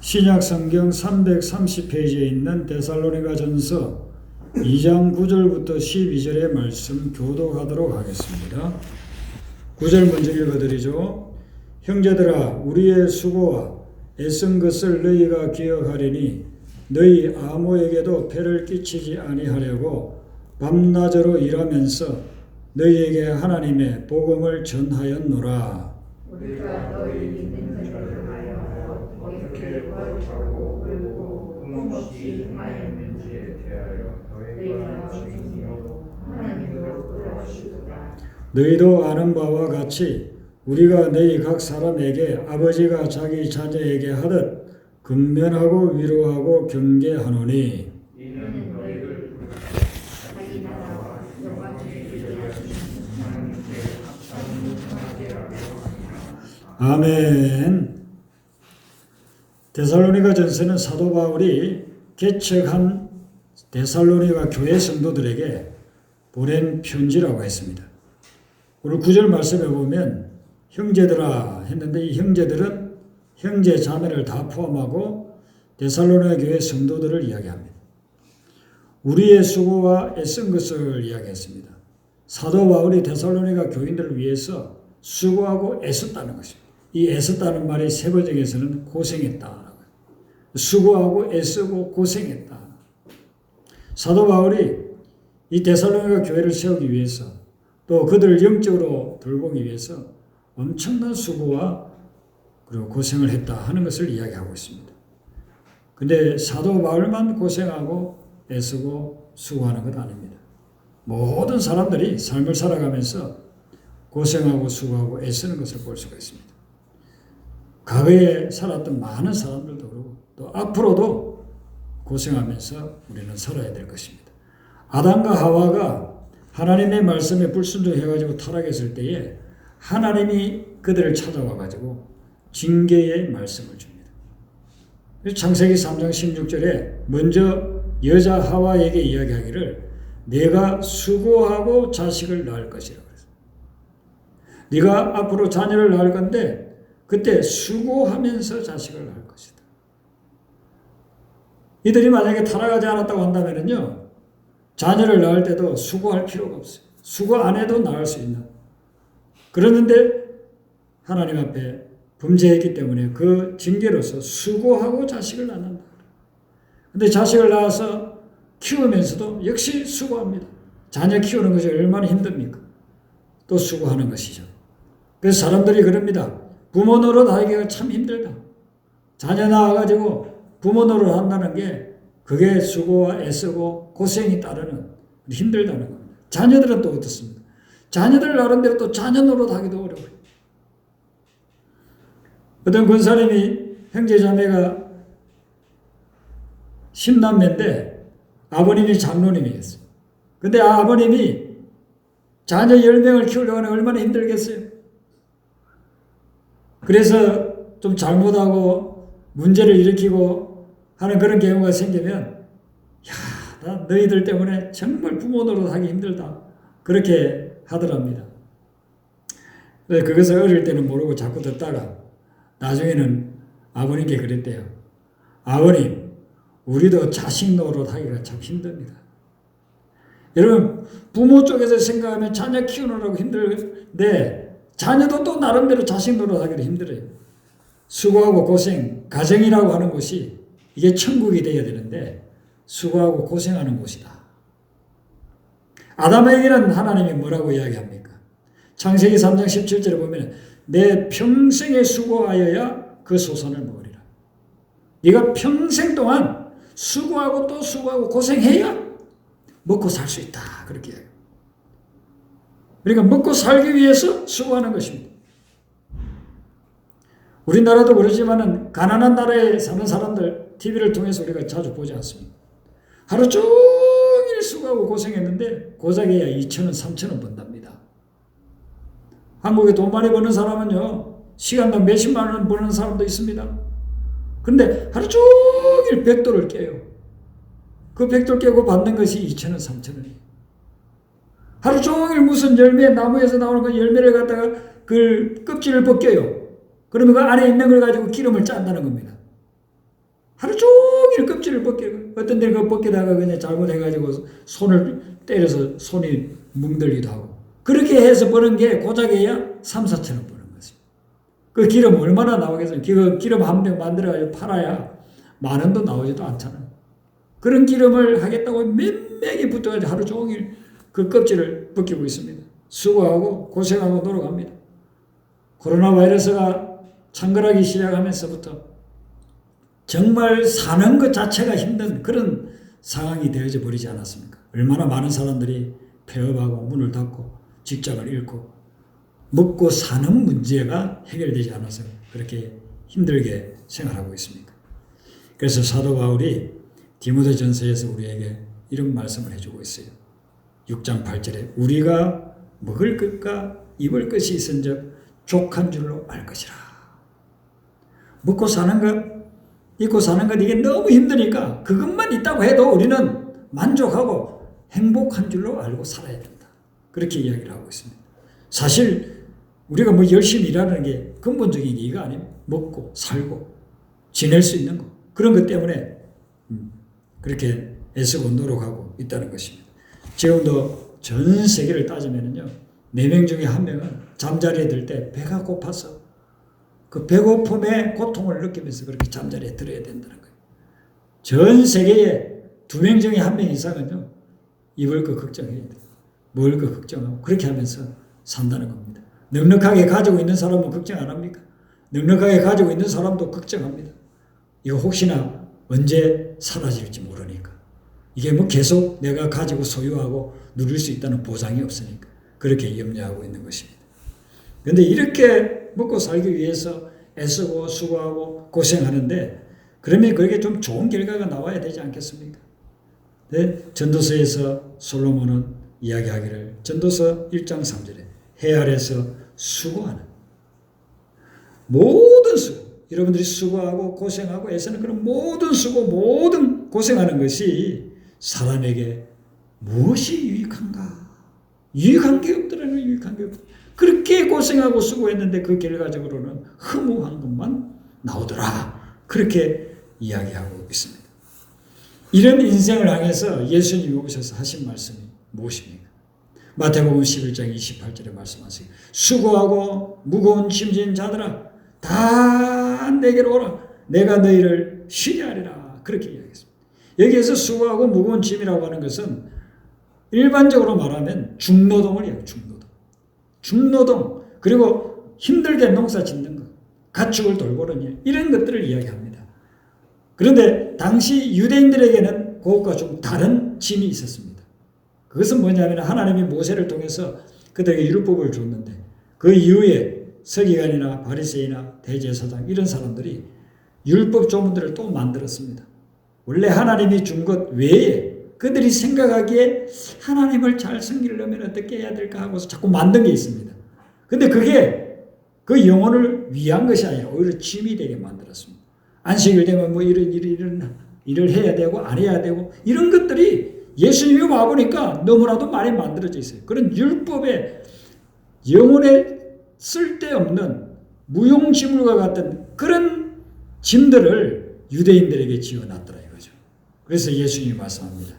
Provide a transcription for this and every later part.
신약 성경 330페이지에 있는 데살로니가 전서 2장 9절부터 12절의 말씀 교도하도록 하겠습니다. 9절 먼저 읽어드리죠. 형제들아 우리의 수고와 애쓴 것을 너희가 기억하리니 너희 아무에게도 폐를 끼치지 아니하려고 밤낮으로 일하면서 너희에게 하나님의 복음을 전하였노라. 우리가 너희 믿는 어떻게 거룩하고 울고 흠없이 행하였는지에 대하여 너희가 증인으로 하나님으로 끌어주시도다. 너희도 아는 바와 같이 우리가 너희 각 사람에게 아버지가 자기 자녀에게 하듯 근면하고 위로하고 경계하노니 이는 너희를 자기 나라와 영광을 이루게 하시는 하나님께 합당하게 하려 아멘. 데살로니가 전서는 사도 바울이 개척한 데살로니가 교회 성도들에게 보낸 편지라고 했습니다. 오늘 구절 말씀에 보면 형제들아 했는데 이 형제들은 형제 자매를 다 포함하고 데살로니가 교회 성도들을 이야기합니다. 우리의 수고와 애쓴 것을 이야기했습니다. 사도 바울이 데살로니가 교인들을 위해서 수고하고 애썼다는 것입니다. 이 애썼다는 말이 세번역에서는 고생했다. 수고하고 애쓰고 고생했다. 사도 바울이 이 데살로니가 교회를 세우기 위해서 또 그들을 영적으로 돌보기 위해서 엄청난 수고와 그리고 고생을 했다 하는 것을 이야기하고 있습니다. 근데 사도 바울만 고생하고 애쓰고 수고하는 것 아닙니다. 모든 사람들이 삶을 살아가면서 고생하고 수고하고 애쓰는 것을 볼 수가 있습니다. 과거에 살았던 많은 사람들도 그렇고 또 앞으로도 고생하면서 우리는 살아야 될 것입니다. 아담과 하와가 하나님의 말씀에 불순종해가지고 타락했을 때에 하나님이 그들을 찾아와가지고 징계의 말씀을 줍니다. 창세기 3장 16절에 먼저 여자 하와에게 이야기하기를 내가 수고하고 자식을 낳을 것이라고 그랬어요. 네가 앞으로 자녀를 낳을 건데 그때 수고하면서 자식을 낳을 것이다. 이들이 만약에 타락하지 않았다고 한다면요, 자녀를 낳을 때도 수고할 필요가 없어요. 수고 안 해도 낳을 수 있는. 그러는데 하나님 앞에 범죄했기 때문에 그 징계로서 수고하고 자식을 낳는다. 근데 자식을 낳아서 키우면서도 역시 수고합니다. 자녀 키우는 것이 얼마나 힘듭니까? 또 수고하는 것이죠. 그래서 사람들이 그럽니다. 부모 노릇 하기가 참 힘들다. 자녀 낳아가지고 부모 노릇 한다는 게 그게 수고와 애쓰고 고생이 따르는 힘들다는 겁니다. 자녀들은 또 어떻습니까? 자녀들 나름대로 또 자녀 노릇 하기도 어려워요. 어떤 권사님이 형제자매가 10남매인데 아버님이 장로님이었어요. 근데 아버님이 자녀 10명을 키우려고 하면 얼마나 힘들겠어요? 그래서 좀 잘못하고 문제를 일으키고 하는 그런 경우가 생기면 야, 나 너희들 때문에 정말 부모 노릇하기 힘들다. 그렇게 하더랍니다. 그것을 어릴 때는 모르고 자꾸 듣다가 나중에는 아버님께 그랬대요. 아버님, 우리도 자식 노릇하기가 참 힘듭니다. 여러분, 부모 쪽에서 생각하면 자녀 키우느라고 힘들데 자녀도 또 나름대로 자식 노릇하기도 힘들어요. 수고하고 고생, 가정이라고 하는 곳이 이게 천국이 되어야 되는데 수고하고 고생하는 곳이다. 아담에게는 하나님이 뭐라고 이야기합니까? 창세기 3장 17절에 보면 내 평생에 수고하여야 그 소산을 먹으리라. 네가 평생 동안 수고하고 또 수고하고 고생해야 먹고 살 수 있다. 그렇게 해요. 그러니까 먹고 살기 위해서 수고하는 것입니다. 우리나라도 그러지만은 가난한 나라에 사는 사람들 TV를 통해서 우리가 자주 보지 않습니다. 하루 종일 수고하고 고생했는데 고작해야 2천원, 3천원 번답니다. 한국에 돈 많이 버는 사람은요, 시간당 몇십만 원 버는 사람도 있습니다. 근데 하루 종일 백도를 깨요. 그 백돌 깨고 받는 것이 2천원, 3천원이에요. 하루 종일 무슨 열매, 나무에서 나오는 그 열매를 갖다가 그 껍질을 벗겨요. 그러면 그 안에 있는 걸 가지고 기름을 짠다는 겁니다. 하루 종일 껍질을 벗기고 어떤 데는 그 벗기다가 그냥 잘못해가지고 손을 때려서 손이 뭉들기도 하고 그렇게 해서 버는 게 고작해야 3, 4천 원 버는 거지. 그 기름 얼마나 나오겠어요? 그 기름 한 병 만들어가지고 팔아야 만 원도 나오지도 않잖아요. 그런 기름을 하겠다고 몇 명이 붙어가지고 하루 종일 그 껍질을 벗기고 있습니다. 수고하고 고생하고 노력합니다. 코로나 바이러스가 창궐하기 시작하면서부터 정말 사는 것 자체가 힘든 그런 상황이 되어져 버리지 않았습니까? 얼마나 많은 사람들이 폐업하고 문을 닫고 직장을 잃고 먹고 사는 문제가 해결되지 않아서 그렇게 힘들게 생활하고 있습니다. 그래서 사도 바울이 디모데 전서에서 우리에게 이런 말씀을 해주고 있어요. 6장 8절에 우리가 먹을 것과 입을 것이 있은즉 족한 줄로 알 것이라. 먹고 사는 것, 입고 사는 것 이게 너무 힘드니까 그것만 있다고 해도 우리는 만족하고 행복한 줄로 알고 살아야 된다. 그렇게 이야기를 하고 있습니다. 사실 우리가 뭐 열심히 일하는 게 근본적인 이유가 아니면 먹고 살고 지낼 수 있는 거 그런 것 때문에 음, 그렇게 애쓰고 노력하고 있다는 것입니다. 지금도 전 세계를 따지면요, 네 명 중에 한 명은 잠자리에 들 때 배가 고파서 그 배고픔의 고통을 느끼면서 그렇게 잠자리에 들어야 된다는 거예요. 전 세계에 두 명 중에 한 명 이상은요, 입을 거 걱정해야 돼요. 먹을 거 걱정하고 그렇게 하면서 산다는 겁니다. 넉넉하게 가지고 있는 사람은 걱정 안 합니까? 넉넉하게 가지고 있는 사람도 걱정합니다. 이거 혹시나 언제 사라질지 모르니까. 이게 뭐 계속 내가 가지고 소유하고 누릴 수 있다는 보장이 없으니까 그렇게 염려하고 있는 것입니다. 그런데 이렇게 먹고 살기 위해서 애쓰고 수고하고 고생하는데 그러면 그게 좀 좋은 결과가 나와야 되지 않겠습니까? 네? 전도서에서 솔로몬은 이야기하기를 전도서 1장 3절에 해 아래서 수고하는 모든 수고 여러분들이 수고하고 고생하고 애쓰는 그런 모든 수고 모든 고생하는 것이 사람에게 무엇이 유익한가 유익한 게 없더라는 유익한 게 없. 그렇게 고생하고 수고했는데 그 결과적으로는 허무한 것만 나오더라 그렇게 이야기하고 있습니다. 이런 인생을 향해서 예수님이 오셔서 하신 말씀이 무엇입니까? 마태복음 11장 28절에 말씀하세요. 수고하고 무거운 짐진 자들아 다 내게로 오라. 내가 너희를 쉬게 하리라. 그렇게 이야기했습니다. 여기에서 수고하고 무거운 짐이라고 하는 것은 일반적으로 말하면 중노동을 이야기해요. 중노동. 중노동 그리고 힘들게 농사 짓는 것, 가축을 돌보는 일 이런 것들을 이야기합니다. 그런데 당시 유대인들에게는 그것과 좀 다른 짐이 있었습니다. 그것은 뭐냐면 하나님이 모세를 통해서 그들에게 율법을 줬는데 그 이후에 서기관이나 바리새이나 대제사장 이런 사람들이 율법 조문들을 또 만들었습니다. 원래 하나님이 준 것 외에 그들이 생각하기에 하나님을 잘 섬기려면 어떻게 해야 될까 하고서 자꾸 만든 게 있습니다. 근데 그게 그 영혼을 위한 것이 아니라 오히려 짐이 되게 만들었습니다. 안식일 되면 뭐 이런 이런 이런 일을 해야 되고 안 해야 되고 이런 것들이 예수님이 와 보니까 너무나도 많이 만들어져 있어요. 그런 율법에 영혼에 쓸데없는 무용지물과 같은 그런 짐들을 유대인들에게 지어놨더라 이거죠. 그래서 예수님이 말씀합니다.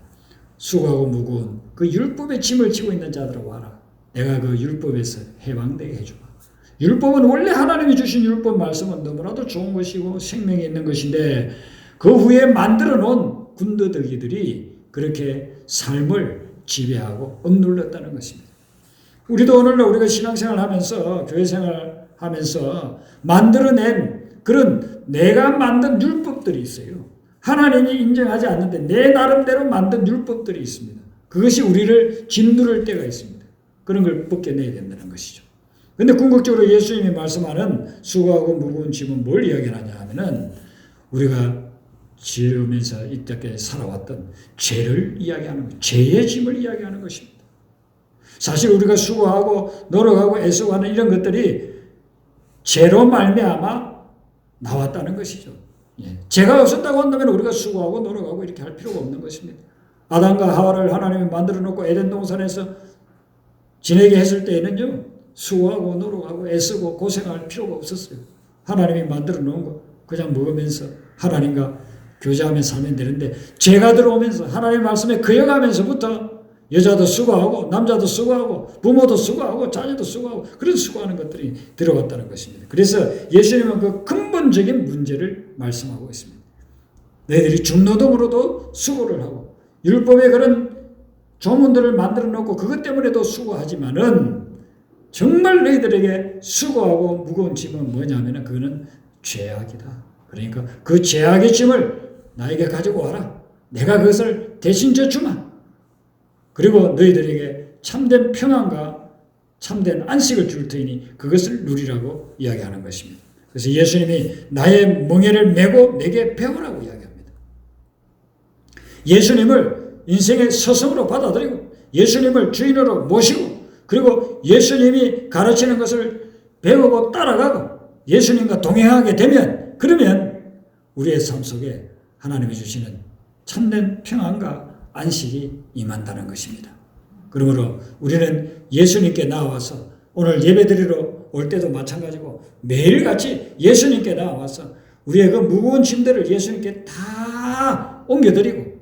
수고하고 무거운 그 율법의 짐을 지고 있는 자들아 와라. 내가 그 율법에서 해방되게 해주마. 율법은 원래 하나님이 주신 율법 말씀은 너무나도 좋은 것이고 생명이 있는 것인데 그 후에 만들어 놓은 군더더기들이 그렇게 삶을 지배하고 억눌렀다는 것입니다. 우리도 오늘날 우리가 신앙생활 하면서 교회 생활 하면서 만들어낸 그런 내가 만든 율법들이 있어요. 하나님이 인정하지 않는데 내 나름대로 만든 율법들이 있습니다. 그것이 우리를 짓누를 때가 있습니다. 그런 걸 벗겨내야 된다는 것이죠. 근데 궁극적으로 예수님이 말씀하는 수고하고 무거운 짐은 뭘 이야기하냐 하면은 우리가 지으면서 이때까지 살아왔던 죄를 이야기하는 것, 죄의 짐을 이야기하는 것입니다. 사실 우리가 수고하고 노력하고 애쓰고 하는 이런 것들이 죄로 말미암아 나왔다는 것이죠. 예. 죄가 없었다고 한다면 우리가 수고하고 노력하고 이렇게 할 필요가 없는 것입니다. 아담과 하와를 하나님이 만들어 놓고 에덴 동산에서 지내게 했을 때에는요. 수고하고 노력하고 애쓰고 고생할 필요가 없었어요. 하나님이 만들어 놓은 거 그냥 먹으면서 하나님과 교제하며 살면 되는데 죄가 들어오면서 하나님의 말씀에 거역하면서부터 여자도 수고하고 남자도 수고하고 부모도 수고하고 자녀도 수고하고 그런 수고하는 것들이 들어왔다는 것입니다. 그래서 예수님은 그 근본적인 문제를 말씀하고 있습니다. 너희들이 중노동으로도 수고를 하고 율법의 그런 조문들을 만들어 놓고 그것 때문에도 수고하지만은 정말 너희들에게 수고하고 무거운 짐은 뭐냐면은 그거는 죄악이다. 그러니까 그 죄악의 짐을 나에게 가지고 와라. 내가 그것을 대신 져주마. 그리고 너희들에게 참된 평안과 참된 안식을 줄 테니 그것을 누리라고 이야기하는 것입니다. 그래서 예수님이 나의 멍에를 메고 내게 배우라고 이야기합니다. 예수님을 인생의 스승으로 받아들이고 예수님을 주인으로 모시고 그리고 예수님이 가르치는 것을 배우고 따라가고 예수님과 동행하게 되면 그러면 우리의 삶 속에 하나님이 주시는 참된 평안과 안식이 임한다는 것입니다. 그러므로 우리는 예수님께 나와서 오늘 예배드리러 올 때도 마찬가지고 매일같이 예수님께 나와서 우리의 그 무거운 짐들을 예수님께 다 옮겨드리고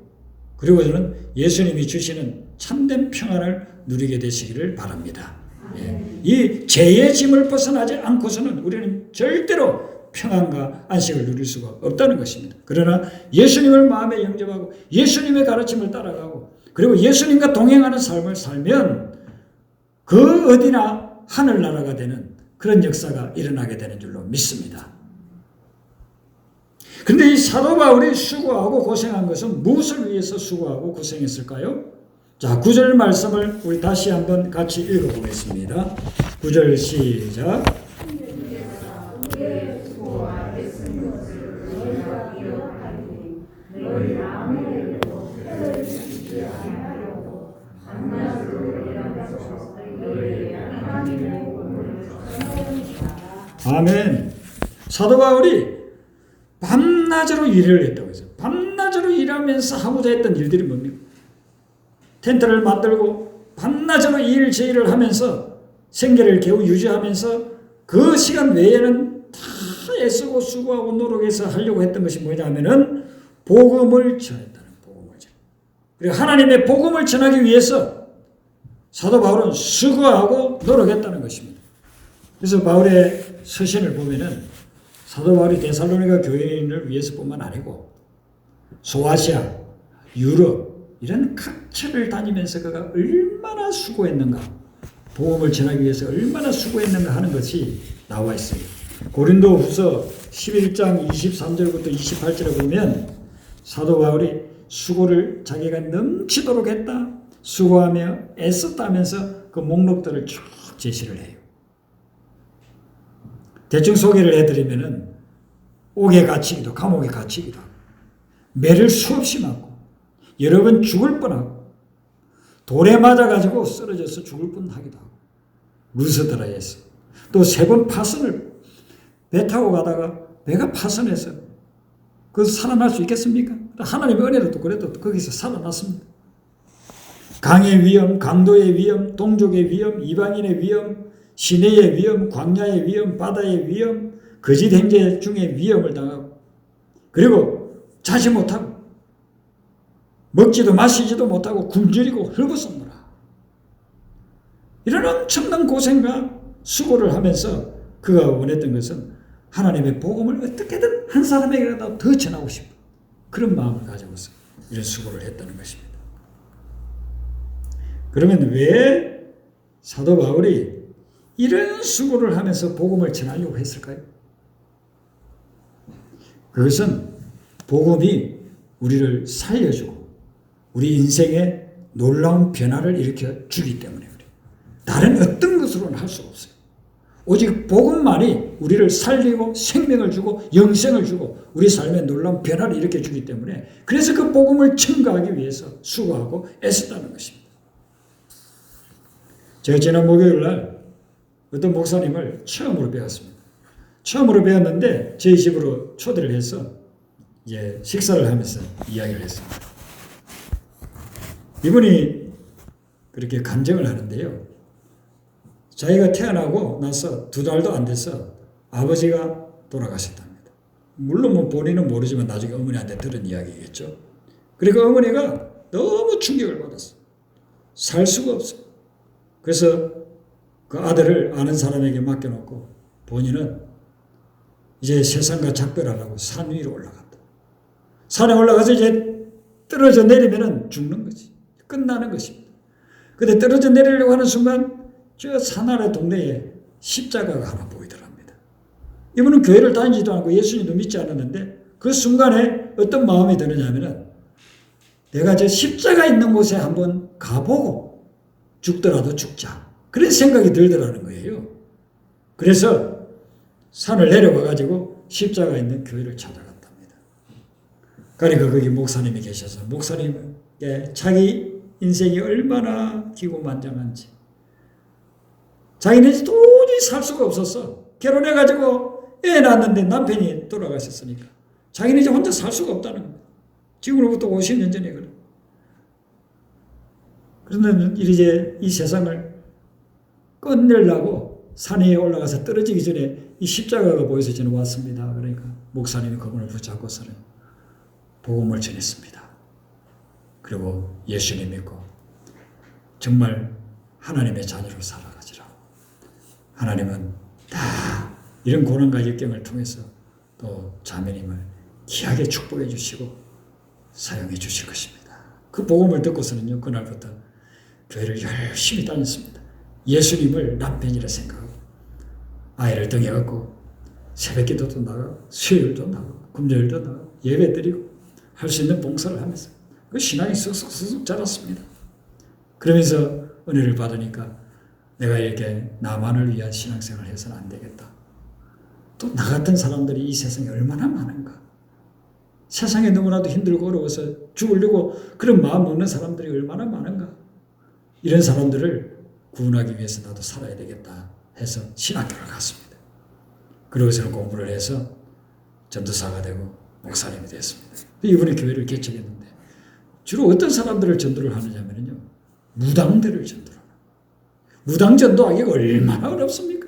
그리고 저는 예수님이 주시는 참된 평안을 누리게 되시기를 바랍니다. 예. 이 죄의 짐을 벗어나지 않고서는 우리는 절대로 평안과 안식을 누릴 수가 없다는 것입니다. 그러나 예수님을 마음에 영접하고 예수님의 가르침을 따라가고 그리고 예수님과 동행하는 삶을 살면 그 어디나 하늘나라가 되는 그런 역사가 일어나게 되는 줄로 믿습니다. 근데 이 사도 바울이 수고하고 고생한 것은 무엇을 위해서 수고하고 고생했을까요? 자, 9절 말씀을 우리 다시 한번 같이 읽어보겠습니다. 9절 시작. 아멘. 사도 바울이 밤낮으로 일을 했다고 했어요. 밤낮으로 일하면서 하고자 했던 일들이 뭡니까? 텐트를 만들고 밤낮으로 일 제일을 하면서 생계를 겨우 유지하면서 그 시간 외에는 다 애쓰고 수고하고 노력해서 하려고 했던 것이 뭐냐면은 복음을 전했다는 복음을 전. 그리고 하나님의 복음을 전하기 위해서 사도 바울은 수고하고 노력했다는 것입니다. 그래서 바울의 서신을 보면은 사도 바울이 데살로니가 교인을 위해서뿐만 아니고 소아시아, 유럽 이런 각처를 다니면서 그가 얼마나 수고했는가 복음을 전하기 위해서 얼마나 수고했는가 하는 것이 나와 있어요. 고린도 후서 11장 23절부터 28절에 보면 사도 바울이 수고를 자기가 넘치도록 했다. 수고하며 애썼다면서 그 목록들을 쭉 제시를 해요. 대충 소개를 해드리면은 옥에 갇히기도 감옥에 갇히기도 매를 수없이 맞고 여러 번 죽을 뻔하고 돌에 맞아가지고 쓰러져서 죽을 뻔하기도 하고 루스드라에서 또 세 번 파선을 배 타고 가다가 배가 파선해서 그 살아날 수 있겠습니까? 하나님의 은혜로 또 그래도 거기서 살아났습니다. 강의 위험, 강도의 위험, 동족의 위험, 이방인의 위험, 시내의 위험, 광야의 위험, 바다의 위험, 거짓 행제 중에 위험을 당하고 그리고 자지 못하고 먹지도 마시지도 못하고 굶주리고 헐벗었노라. 이런 엄청난 고생과 수고를 하면서 그가 원했던 것은 하나님의 복음을 어떻게든 한 사람에게라도 더 전하고 싶은 그런 마음을 가지고서 이런 수고를 했다는 것입니다. 그러면 왜 사도 바울이 이런 수고를 하면서 복음을 전하려고 했을까요? 그것은 복음이 우리를 살려주고 우리 인생에 놀라운 변화를 일으켜 주기 때문에 그래요. 다른 어떤 것으로는 할 수가 없어요. 오직 복음만이 우리를 살리고 생명을 주고 영생을 주고 우리 삶에 놀라운 변화를 일으켜 주기 때문에 그래서 그 복음을 증거하기 위해서 수고하고 애썼다는 것입니다. 제가 지난 목요일 날 어떤 목사님을 처음으로 배웠습니다. 처음으로 배웠는데 저희 집으로 초대를 해서 이제 식사를 하면서 이야기를 했습니다. 이분이 그렇게 간증을 하는데요. 자기가 태어나고 나서 두 달도 안 돼서 아버지가 돌아가셨답니다. 물론 뭐 본인은 모르지만 나중에 어머니한테 들은 이야기겠죠. 그러니까 어머니가 너무 충격을 받았어. 살 수가 없어. 그래서 그 아들을 아는 사람에게 맡겨놓고 본인은 이제 세상과 작별하려고 산 위로 올라갔다. 산에 올라가서 이제 떨어져 내리면은 죽는 거지. 끝나는 것입니다. 근데 떨어져 내리려고 하는 순간 저 산 아래 동네에 십자가가 하나 보이더랍니다. 이분은 교회를 다니지도 않고 예수님도 믿지 않았는데 그 순간에 어떤 마음이 드느냐면은 내가 저 십자가 있는 곳에 한번 가보고 죽더라도 죽자. 그런 생각이 들더라는 거예요. 그래서 산을 내려와 가지고 십자가 있는 교회를 찾아갔답니다. 그러니까 거기 목사님이 계셔서 목사님의 자기 인생이 얼마나 기고만장한지 자기는 도저히 살 수가 없었어. 결혼해 가지고 애 낳았는데 남편이 돌아가셨으니까 자기는 이제 혼자 살 수가 없다는 거야. 지금으로부터 50년 전에 그래. 그런데 이제 이 세상을 끝내려고 산 위에 올라가서 떨어지기 전에 이 십자가가 보여서 저는 왔습니다. 그러니까 목사님이 그분을 붙잡고서는 복음을 전했습니다. 그리고 예수님 믿고 정말 하나님의 자녀로 살아가지라고. 하나님은 다 이런 고난과 역경을 통해서 또 자매님을 귀하게 축복해 주시고 사용해 주실 것입니다. 그 복음을 듣고서는요, 그날부터 교회를 열심히 다녔습니다. 예수님을 남편이라 생각하고, 아이를 등에 업고, 새벽 기도도 나가고, 수요일도 나가고, 금요일도 나가고, 예배 드리고, 할 수 있는 봉사를 하면서, 그 신앙이 쑥쑥쑥 자랐습니다. 그러면서 은혜를 받으니까, 내가 이렇게 나만을 위한 신앙생활을 해서는 안 되겠다. 또 나 같은 사람들이 이 세상에 얼마나 많은가. 세상에 너무나도 힘들고 어려워서 죽으려고 그런 마음 먹는 사람들이 얼마나 많은가. 이런 사람들을 구원하기 위해서 나도 살아야 되겠다 해서 신학교를 갔습니다. 그러고서는 공부를 해서 전도사가 되고 목사님이 됐습니다. 이번에 교회를 개척했는데 주로 어떤 사람들을 전도를 하느냐면요. 무당들을 전도를 무당 전도하기가 얼마나 어렵습니까?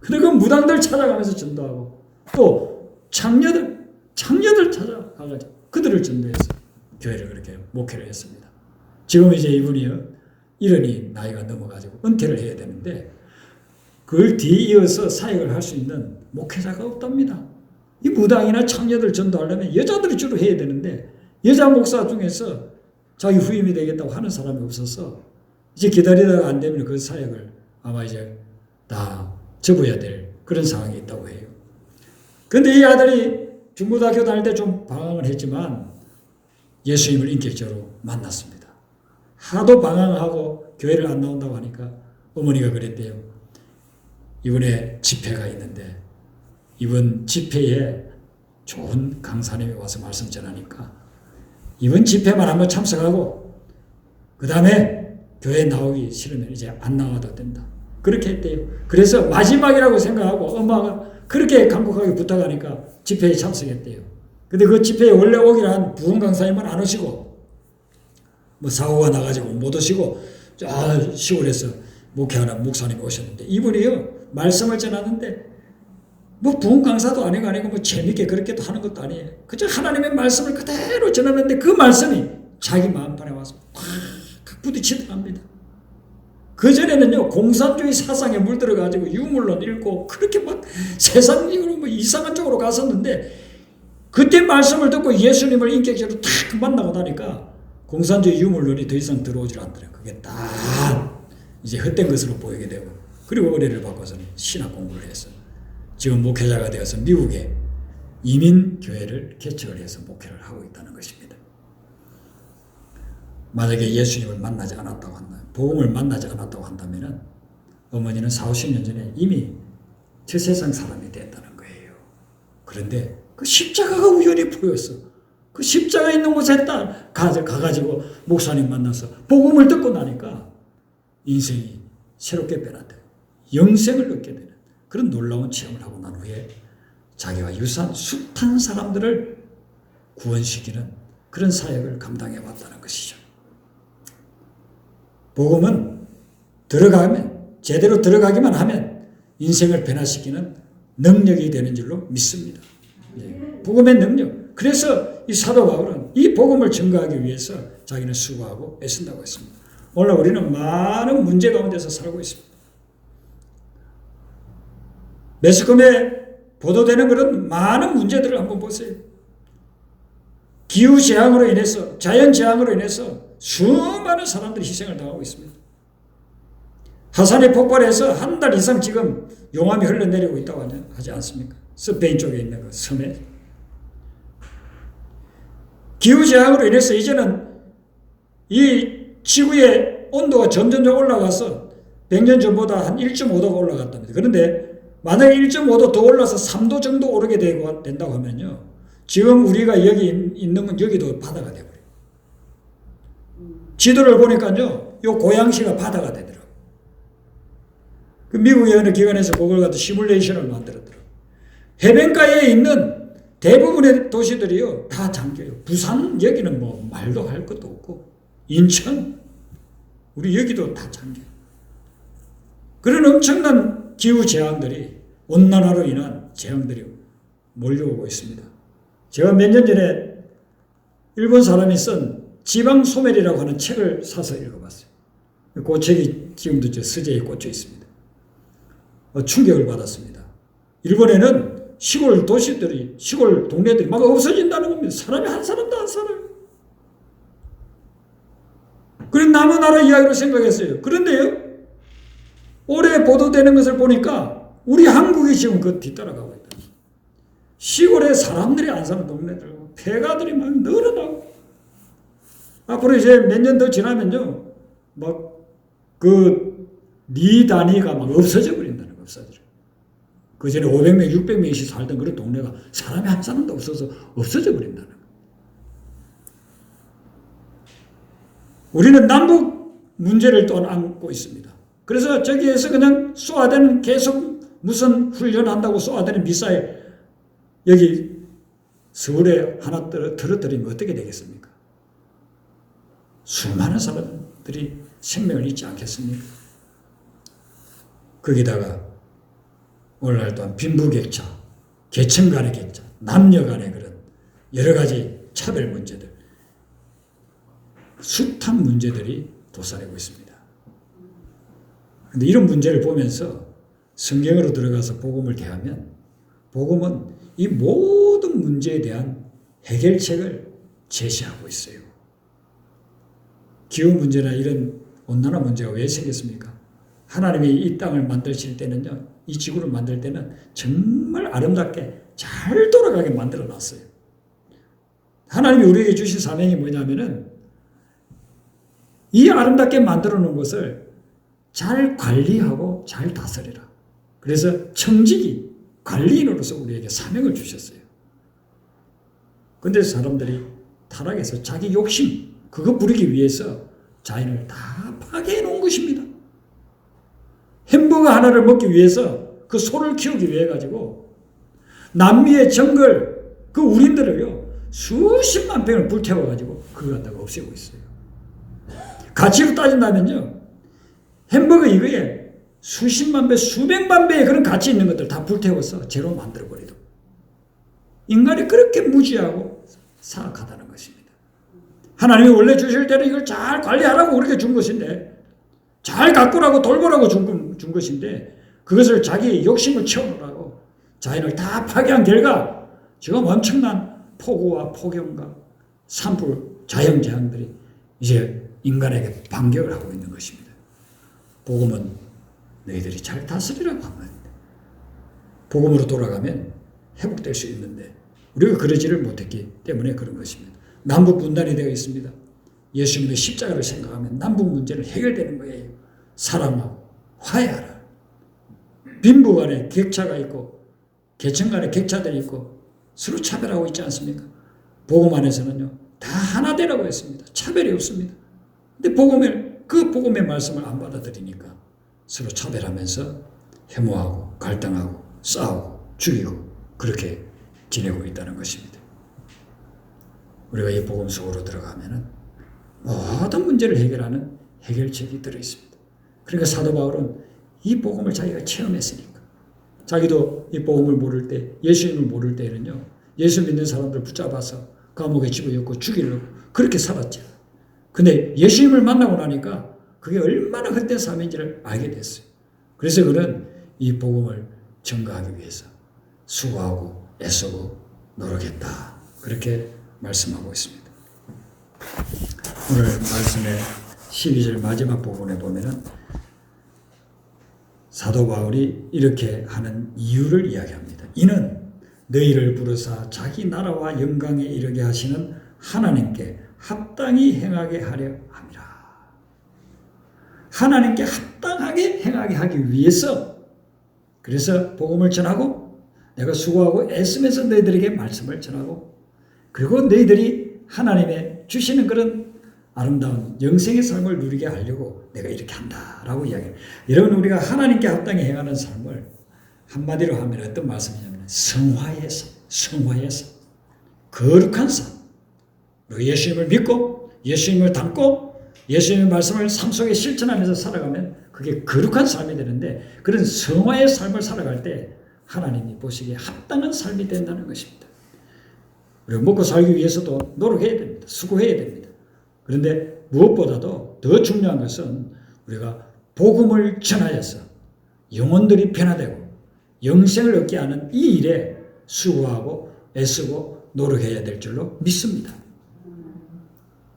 근데 그 무당들 찾아가면서 전도하고 또 창녀들, 창녀들 찾아가가지고 그들을 전도해서 교회를 그렇게 목회를 했습니다. 지금 이제 이분이요. 이러니 나이가 넘어가지고 은퇴를 해야 되는데 그걸 뒤이어서 사역을 할 수 있는 목회자가 없답니다. 이 무당이나 창녀들 전도하려면 여자들이 주로 해야 되는데 여자 목사 중에서 자기 후임이 되겠다고 하는 사람이 없어서 이제 기다리다가 안 되면 그 사역을 아마 이제 다 접어야 될 그런 상황이 있다고 해요. 근데 이 아들이 중고등학교 다닐 때 좀 방황을 했지만 예수님을 인격적으로 만났습니다. 하도 방황하고 교회를 안 나온다고 하니까 어머니가 그랬대요. 이번에 집회가 있는데 이번 집회에 좋은 강사님이 와서 말씀 전하니까 이번 집회만 한번 참석하고 그 다음에 교회 나오기 싫으면 이제 안 나와도 된다. 그렇게 했대요. 그래서 마지막이라고 생각하고 엄마가 그렇게 간곡하게 부탁하니까 집회에 참석했대요. 근데 그 집회에 원래 오기로 한 부흥 강사님은 안 오시고 뭐 사고가 나가지고 못 오시고 저 시골에서 목회하는 목사님이 오셨는데 이분이요 말씀을 전하는데 뭐 부흥 강사도 아니고 아니고 뭐 재밌게 그렇게도 하는 것도 아니에요. 그저 하나님의 말씀을 그대로 전하는데 그 말씀이 자기 마음판에 와서 팍 부딪히더랍니다. 그 전에는요 공산주의 사상에 물들어가지고 유물론 읽고 그렇게 막 세상적으로 뭐 이상한 쪽으로 갔었는데 그때 말씀을 듣고 예수님을 인격적으로 탁 만나고 나니까 공산주의 유물론이 더 이상 들어오질 않더래요. 그게 딱 이제 헛된 것으로 보이게 되고 그리고 의뢰를 받고서는 신학 공부를 해서 지금 목회자가 되어서 미국에 이민 교회를 개척을 해서 목회를 하고 있다는 것입니다. 만약에 예수님을 만나지 않았다고 한다, 복음을 만나지 않았다고 한다면은 어머니는 4, 50년 전에 이미 저 세상 사람이 됐다는 거예요. 그런데 그 십자가가 우연히 보였어. 그 십자가 있는 곳에 딱 가, 가가지고 목사님 만나서 복음을 듣고 나니까 인생이 새롭게 변화돼. 영생을 얻게 되는 그런 놀라운 체험을 하고 난 후에 자기와 유사한 숱한 사람들을 구원시키는 그런 사역을 감당해 왔다는 것이죠. 복음은 들어가면 제대로 들어가기만 하면 인생을 변화시키는 능력이 되는 줄로 믿습니다. 예, 복음의 능력. 그래서 이 사도 바울은 이 복음을 증거하기 위해서 자기는 수고하고 애쓴다고 했습니다. 오늘 우리는 많은 문제 가운데서 살고 있습니다. 매스컴에 보도되는 그런 많은 문제들을 한번 보세요. 기후 재앙으로 인해서 자연 재앙으로 인해서 수많은 사람들이 희생을 당하고 있습니다. 하산이 폭발해서 한 달 이상 지금 용암이 흘러내리고 있다고 하지 않습니까? 스페인 쪽에 있는 그 섬에 기후 재앙으로 인해서 이제는 이 지구의 온도가 점점점 올라가서 100년 전보다 한 1.5도가 올라갔답니다. 그런데 만약에 1.5도 더 올라서 3도 정도 오르게 되고 된다고 하면요. 지금 우리가 여기 있- 있는 건 여기도 바다가 되버려요. 지도를 보니까요. 요 고양시가 바다가 되더라고요. 그 미국의 어느 기관에서 그걸 갖다 시뮬레이션을 만들었더라고요. 해변가에 있는 대부분의 도시들이요. 다 잠겨요. 부산 여기는 뭐 말도 할 것도 없고 인천 우리 여기도 다 잠겨요. 그런 엄청난 기후 재앙들이 온난화로 인한 재앙들이 몰려오고 있습니다. 제가 몇 년 전에 일본 사람이 쓴 지방 소멸이라고 하는 책을 사서 읽어봤어요. 그 책이 지금도 저 서재에 꽂혀 있습니다. 어, 충격을 받았습니다. 일본에는 시골 도시들이 시골 동네들이 막 없어진다는 겁니다. 사람이 한 사람도 안 살아요. 그런 남의 나라 이야기로 생각했어요. 그런데요, 올해 보도되는 것을 보니까 우리 한국이 지금 그 뒤따라가고 있다. 시골에 사람들이 안 사는 동네들, 폐가들이 막 늘어나고. 앞으로 이제 몇 년 더 지나면요, 막그리 단위가 막 없어져. 그 전에 500명, 600명씩 살던 그런 동네가 사람이 한 사람도 없어서 없어져 버린다는 거. 우리는 남북 문제를 또 안고 있습니다. 그래서 저기에서 그냥 쏘아대는 계속 무슨 훈련한다고 쏘아대는 미사일 여기 서울에 하나 떨어- 떨어뜨리면 어떻게 되겠습니까? 수많은 사람들이 생명을 잃지 않겠습니까? 거기다가 오늘날 또한 빈부격차, 계층 간의 격차, 남녀 간의 그런 여러 가지 차별 문제들, 숱한 문제들이 도사리고 있습니다. 그런데 이런 문제를 보면서 성경으로 들어가서 복음을 대하면 복음은 이 모든 문제에 대한 해결책을 제시하고 있어요. 기후 문제나 이런 온난화 문제가 왜 생겼습니까? 하나님이 이 땅을 만드실 때는요, 이 지구를 만들 때는 정말 아름답게 잘 돌아가게 만들어 놨어요. 하나님이 우리에게 주신 사명이 뭐냐면은 이 아름답게 만들어 놓은 것을 잘 관리하고 잘 다스리라. 그래서 청지기, 관리인으로서 우리에게 사명을 주셨어요. 근데 사람들이 타락해서 자기 욕심, 그거 부리기 위해서 자연을 다 파괴해 놓은 것입니다. 햄버거 하나를 먹기 위해서 그 소를 키우기 위해 가지고 남미의 정글 그 우린들을요 수십만 병을 불태워 가지고 그걸 갖다가 없애고 있어요. 가치로 따진다면요 햄버거 이거에 수십만 배, 수백만 배의 그런 가치 있는 것들 다 불태워서 제로 만들어 버리도 인간이 그렇게 무지하고 사악하다는 것입니다. 하나님이 원래 주실 때는 이걸 잘 관리하라고 우리에게 준 것인데 잘 가꾸라고 돌보라고 준, 것- 준 것인데 그것을 자기 욕심을 채우느라고 자연을 다 파괴한 결과 지금 엄청난 폭우와 폭염과 산불 자연재앙들이 이제 인간에게 반격을 하고 있는 것입니다. 복음은 너희들이 잘 다스리라고 한 겁니다. 복음으로 돌아가면 회복될 수 있는데 우리가 그러지를 못했기 때문에 그런 것입니다. 남북 분단이 되어 있습니다. 예수님의 십자가를 생각하면 남북 문제는 해결되는 거예요. 사랑하고 화해하라. 빈부 간에 격차가 있고 계층 간에 격차들이 있고 서로 차별하고 있지 않습니까? 복음 안에서는요. 다 하나 되라고 했습니다. 차별이 없습니다. 근데 복음을 그 복음의 말씀을 안 받아들이니까 서로 차별하면서 혐오하고 갈등하고 싸우고 죽이고 그렇게 지내고 있다는 것입니다. 우리가 이 복음 속으로 들어가면은 모든 문제를 해결하는 해결책이 들어 있습니다. 그러니까 사도 바울은 이 복음을 자기가 체험했으니까 자기도 이 복음을 모를 때 예수님을 모를 때는요 예수 믿는 사람들 붙잡아서 감옥에 집어넣고 죽이려고 그렇게 살았죠. 근데 예수님을 만나고 나니까 그게 얼마나 헛된 삶인지를 알게 됐어요. 그래서 그는 이 복음을 전가하기 위해서 수고하고 애쓰고 노력했다. 그렇게 말씀하고 있습니다. 오늘 말씀의 12절 마지막 부분에 보면은 사도 바울이 이렇게 하는 이유를 이야기합니다. 이는 너희를 부르사 자기 나라와 영광에 이르게 하시는 하나님께 합당히 행하게 하려 함이라. 하나님께 합당하게 행하게 하기 위해서 그래서 복음을 전하고 내가 수고하고 애쓰면서 너희들에게 말씀을 전하고 그리고 너희들이 하나님의 주시는 그런 아름다운 영생의 삶을 누리게 하려고 내가 이렇게 한다라고 이야기해요. 여러분 우리가 하나님께 합당히 행하는 삶을 한마디로 하면 어떤 말씀이냐면 성화의 삶, 성화의 삶, 거룩한 삶. 예수님을 믿고 예수님을 닮고 예수님의 말씀을 삶 속에 실천하면서 살아가면 그게 거룩한 삶이 되는데 그런 성화의 삶을 살아갈 때 하나님이 보시기에 합당한 삶이 된다는 것입니다. 우리가 먹고 살기 위해서도 노력해야 됩니다. 수고해야 됩니다. 그런데 무엇보다도 더 중요한 것은 우리가 복음을 전하여서 영혼들이 변화되고 영생을 얻게 하는 이 일에 수고하고 애쓰고 노력해야 될 줄로 믿습니다.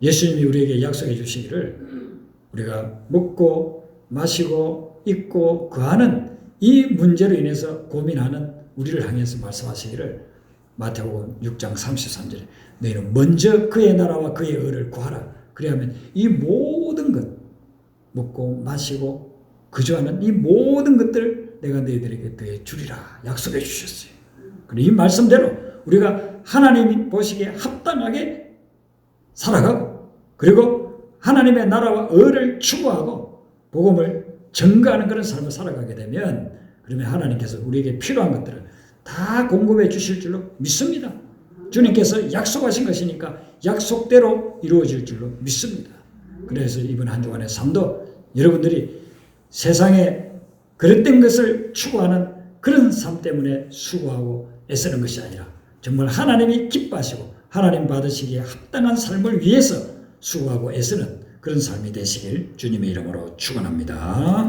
예수님이 우리에게 약속해 주시기를 우리가 먹고 마시고 입고 거하는 이 문제로 인해서 고민하는 우리를 향해서 말씀하시기를 마태복음 6장 33절에 너희는 먼저 그의 나라와 그의 의를 구하라. 그리하면 이 모든 것 먹고 마시고 그저하는 이 모든 것들을 내가 너희들에게 더해 주리라 약속해 주셨어요. 그리고 이 말씀대로 우리가 하나님이 보시기에 합당하게 살아가고 그리고 하나님의 나라와 의를 추구하고 복음을 전가하는 그런 삶을 살아가게 되면 그러면 하나님께서 우리에게 필요한 것들을 다 공급해 주실 줄로 믿습니다. 주님께서 약속하신 것이니까 약속대로 이루어질 줄로 믿습니다. 그래서 이번 한 주간의 삶도 여러분들이 세상에 그릇된 것을 추구하는 그런 삶 때문에 수고하고 애쓰는 것이 아니라 정말 하나님이 기뻐하시고 하나님 받으시기에 합당한 삶을 위해서 수고하고 애쓰는 그런 삶이 되시길 주님의 이름으로 축원합니다.